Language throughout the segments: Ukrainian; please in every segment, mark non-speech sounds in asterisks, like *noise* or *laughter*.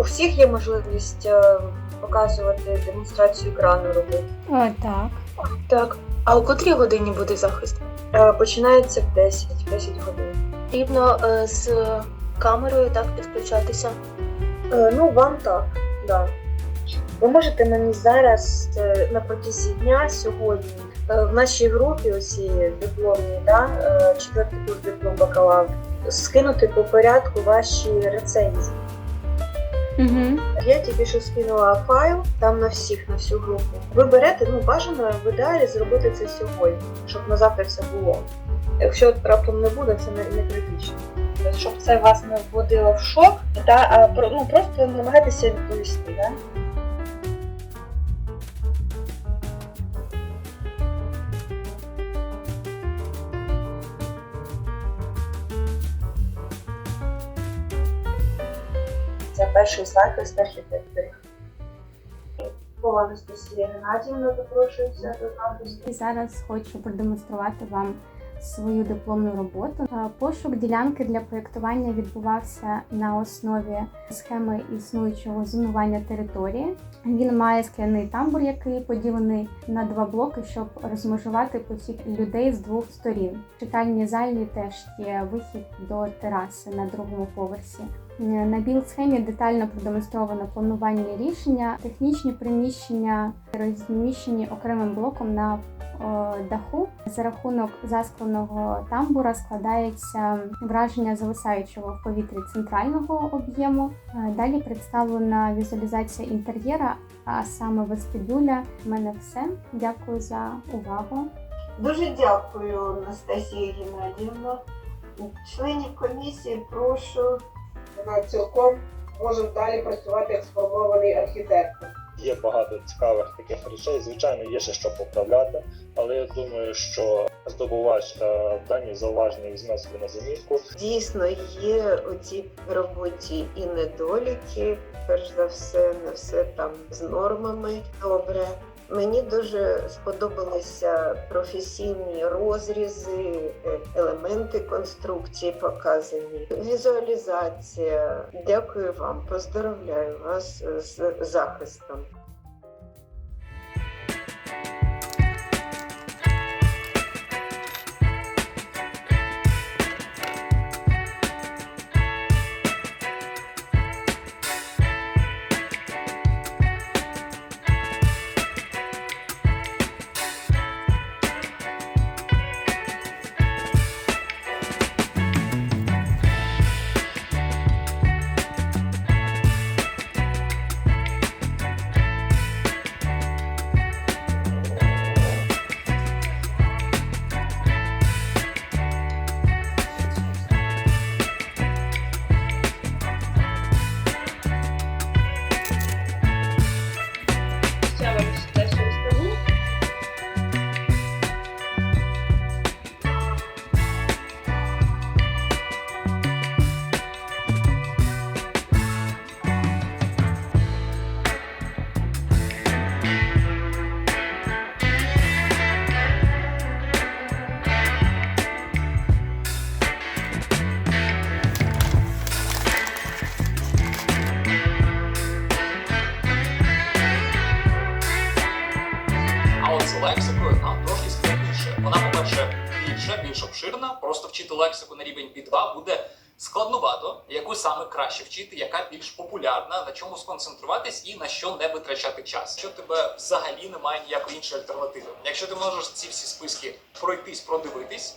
У всіх є можливість е, показувати демонстрацію екрану робити. Е, так. Так, А у котрій годині буде захист? е, починається в 10, 10 годин. Потрібно е, з камерою так підключатися. Е, ну, вам так, да. Ви можете мені зараз е, на протязі дня сьогодні е, в нашій групі, оці дипломні, да, е, четвертий курс диплом бакалавр, скинути по порядку ваші рецензії. Угу. Я тільки що скинула файл там на всіх, на всю групу. Ви берете, ну бажано в ідеалі зробити це сьогодні, щоб на завтра все було. Якщо раптом не буде, це не, не критично. Щоб це вас не вводило в шок, та а ну просто намагайтеся відповісти, да? Перший захист архітектори. Пова Анастасія Геннадіївна запрошується до захисту. І зараз хочу продемонструвати вам свою дипломну роботу. Е, Пошук ділянки для проєктування відбувався на основі схеми існуючого зонування території. Він має скляний тамбур, який поділений на два блоки, щоб розмежувати потік людей з двох сторін. В читальній залі теж є вихід до тераси на другому поверсі. Е, На біл-схемі детально продемонстровано планування рішення, технічні приміщення розміщені окремим блоком на даху. За рахунок заскленого тамбура складається враження зависаючого в повітрі центрального об'єму. Е, Далі представлена візуалізація інтер'єра, а саме вестибюля. У мене все. Дякую за увагу. Дуже дякую, Анастасія Геннадіївна. Членів комісії прошу. вона цілком може далі працювати як сформований архітектор. Є багато цікавих таких речей. Звичайно, є ще що поправляти, але я думаю, що здобувач е, дані зауваження візьме собі на замітку. Дійсно, є у цій роботі і недоліки. Перш за все, не все там з нормами добре. Мені дуже сподобалися професійні розрізи, е, елементи конструкції показані, візуалізація. Дякую вам, поздоровляю вас з захистом. Лексику на рівень B2 буде складнувато. Яку саме краще вчити, яка більш популярна, на чому сконцентруватись і на що не витрачати час. Що тебе взагалі немає ніякої іншої альтернативи. Якщо ти можеш ці всі списки пройтись, продивитись,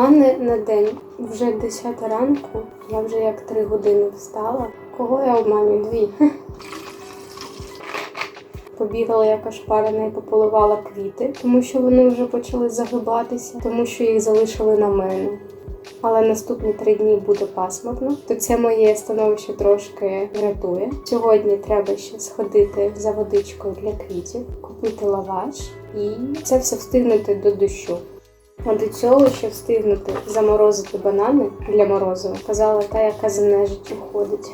плани на день. Вже 10 ранку. Я вже як 3 години встала. Кого я обманю? Дві. *laughs* Побігала як ошпарена і пополивала квіти, тому що вони вже почали загибатися, тому що їх залишили на мене. але наступні три дні буде пасмурно, то це моє становище трошки врятує. Сьогодні треба ще сходити за водичкою для квітів, купити лаваш і це все встигнути до дощу. А до цього ще встигнути заморозити банани для морозива. Казала та, яка за нежиттю ходить.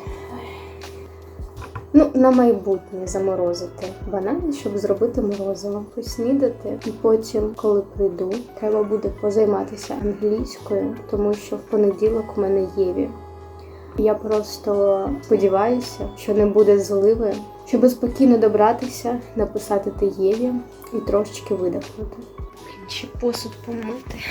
Ну, на майбутнє заморозити банани, щоб зробити морозиво, поснідати. І потім, коли прийду, треба буде позайматися англійською, тому що в понеділок у мене Єві. Я просто сподіваюся, що не буде зливи, щоб спокійно добратися, написати Єві і трошечки видихнути. Ще посуд помити.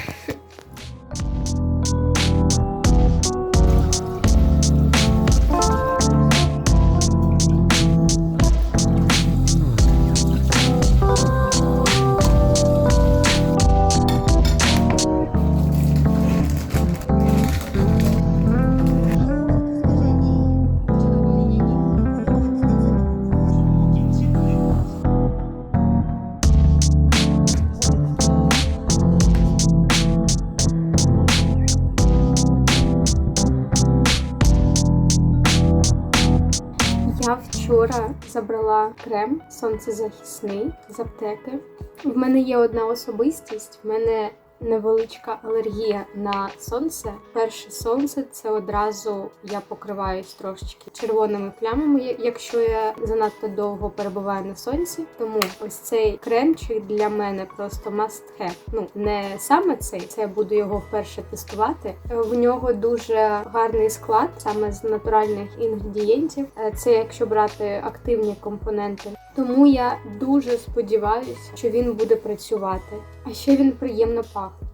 Забрала крем сонцезахисний з аптеки. В мене є одна особистість. В мене невеличка алергія на сонце. Перше сонце це одразу я покриваюсь трошечки червоними плямами, якщо я занадто довго перебуваю на сонці. Тому ось цей кремчик для мене просто must have. Ну не саме цей, це я буду його вперше тестувати. В нього дуже гарний склад, саме з натуральних інгредієнтів. Е, Це якщо брати активні компоненти. Тому я дуже сподіваюся, що він буде працювати. А ще він приємно пахне.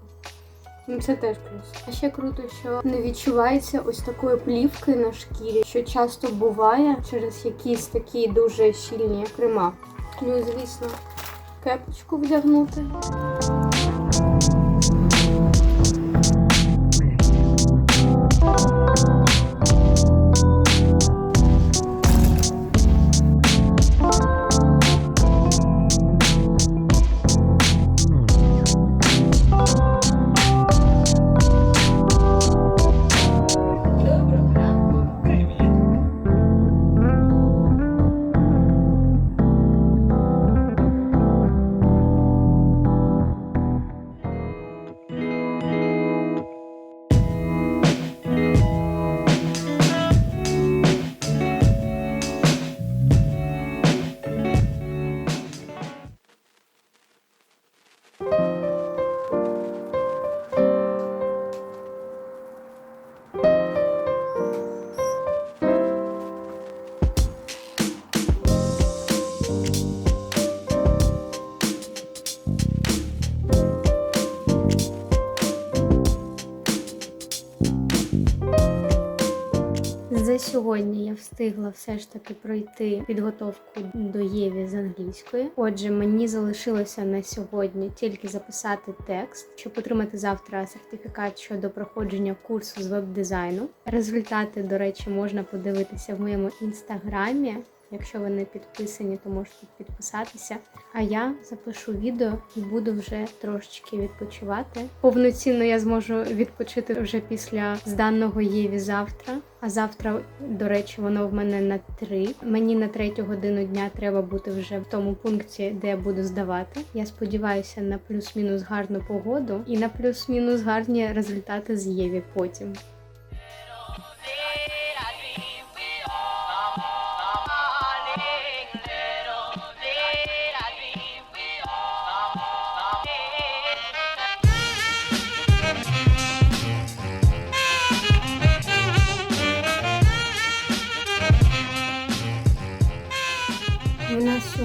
Ну, це теж плюс. А ще круто, що не відчувається ось такої плівки на шкірі, що часто буває через якісь такі дуже щільні крема. Ну і звісно, кепочку вдягнути. За сьогодні я встигла все ж таки пройти підготовку до Єві з англійської. Отже, мені залишилося на сьогодні тільки записати текст, щоб отримати завтра сертифікат щодо проходження курсу з веб-дизайну. Результати, до речі, можна подивитися в моєму інстаграмі. Якщо ви не підписані, то можете підписатися. А я запишу відео і буду вже трошечки відпочивати. Повноцінно я зможу відпочити вже після зданого Єві завтра. А завтра, до речі, воно в мене на три. Мені на третю годину дня треба бути вже в тому пункті, де я буду здавати. Я сподіваюся на плюс-мінус гарну погоду і на плюс-мінус гарні результати з Єві потім.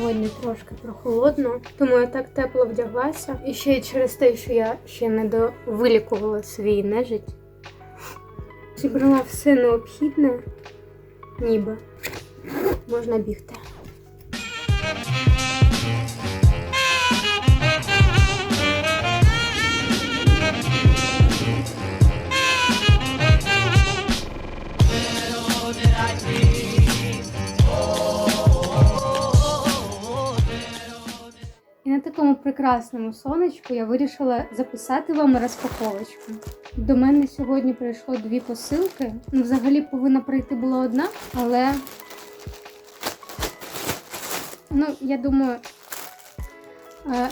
Сьогодні трошки прохолодно, тому я так тепло вдяглася. І ще й через те, що я ще не довилікувала свій нежить. Зібрала все необхідне, ніби можна бігти. Такому прекрасному сонечку я вирішила записати вам розпаковочку. До мене сьогодні прийшло дві посилки. Ну, взагалі повинна прийти була одна, але ну, я думаю,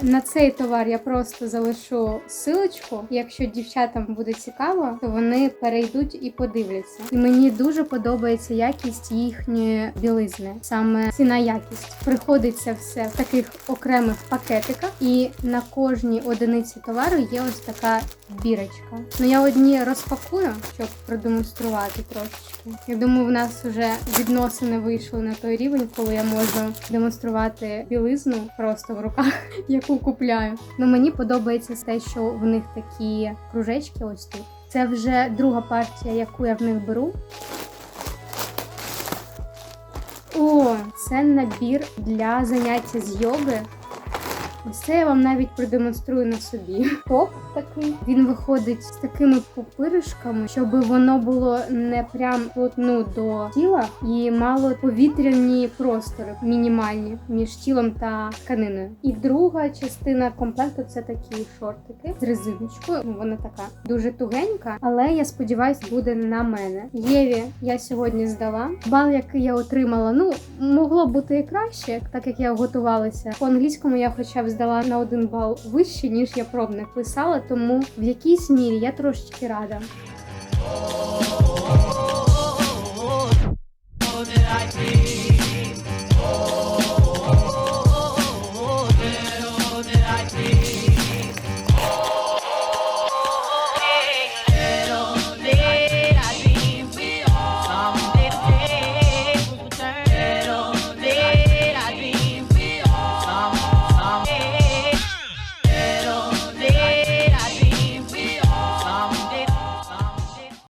на цей товар я просто залишу силочку. Якщо дівчатам буде цікаво, то вони перейдуть і подивляться. І мені дуже подобається якість їхньої білизни, саме ціна якість. Приходиться все в таких окремих пакетиках, і на кожній одиниці товару є ось така бірочка. Ну я одні розпакую, щоб продемонструвати трошечки. Я думаю, в нас вже відносини вийшли на той рівень, коли я можу демонструвати білизну просто в руках яку купляю. Ну мені подобається те, що в них такі кружечки ось тут. Це вже друга партія, яку я в них беру. О, це набір для заняття з йоги. Ось це я вам навіть продемонструю на собі. Топ такий. Він виходить з такими пупиришками, щоб воно було не прям плотну до тіла і мало повітряні простори мінімальні між тілом та тканиною. І друга частина комплекту це такі шортики з резиночкою. Ну, вона така дуже тугенька, але я сподіваюсь, буде на мене. Єві я сьогодні здала. Бал, який я отримала, ну могло бути і краще, так як я готувалася. По англійському я хоча б здала на один бал вище, ніж я пробник писала, тому в якійсь мірі я трошечки рада.